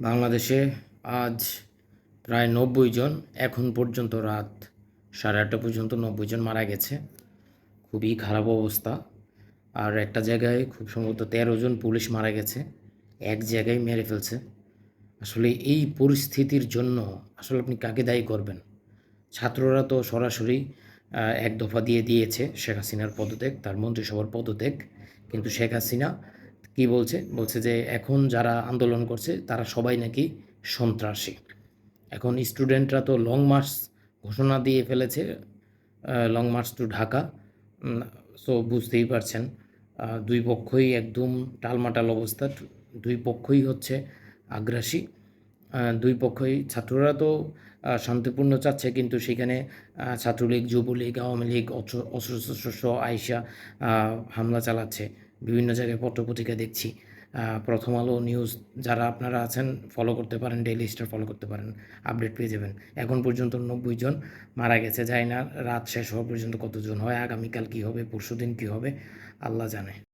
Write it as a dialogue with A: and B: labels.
A: বাংলাদেশে আজ প্রায় নব্বই জন, এখন পর্যন্ত রাত সাড়ে আটটা পর্যন্ত নব্বই জন মারা গেছে। খুবই খারাপ অবস্থা। আর একটা জায়গায় খুব সম্ভবত তেরো জন পুলিশ মারা গেছে। এক জায়গায় মেরে ফেলছে। আসলে এই পরিস্থিতির জন্য আসলে আপনি কাকে দায়ী করবেন? ছাত্ররা তো সরাসরি এক দফা দিয়ে দিয়েছে শেখ হাসিনার পদত্যাগ, তার মন্ত্রিসভার পদত্যাগ। কিন্তু শেখ হাসিনা কি বলছে? বলছে যে এখন যারা আন্দোলন করছে, তারা সবাই নাকি সন্ত্রাসী। এখন স্টুডেন্টরা তো লং মার্চ ঘোষণা দিয়ে ফেলেছে long march to Dhaka. So বুঝতেই পারছেন দুই পক্ষই একদম টালমাটাল অবস্থা, দুই পক্ষই হচ্ছে আগ্রাসী দুই পক্ষই ছাত্ররা তো শান্তিপূর্ণ চাচ্ছে, কিন্তু সেখানে ছাত্রলীগ, যুবলীগ, আওয়ামী লীগ অস্ত্র- আইসা হামলা চালাচ্ছে। বিভিন্ন জায়গায় পত্রপত্রিকা দেখছি। প্রথম আলো নিউজ যারা আপনারা আছেন ফলো করতে পারেন ডেইলি স্টার ফলো করতে পারেন আপডেট পেয়ে যাবেন। এখন পর্যন্ত নব্বই জন মারা গেছে যায় না, রাত শেষ হওয়া পর্যন্ত কতজন হয়, আগামীকাল কী হবে, পরশুদিন কী হবে, আল্লাহ জানে।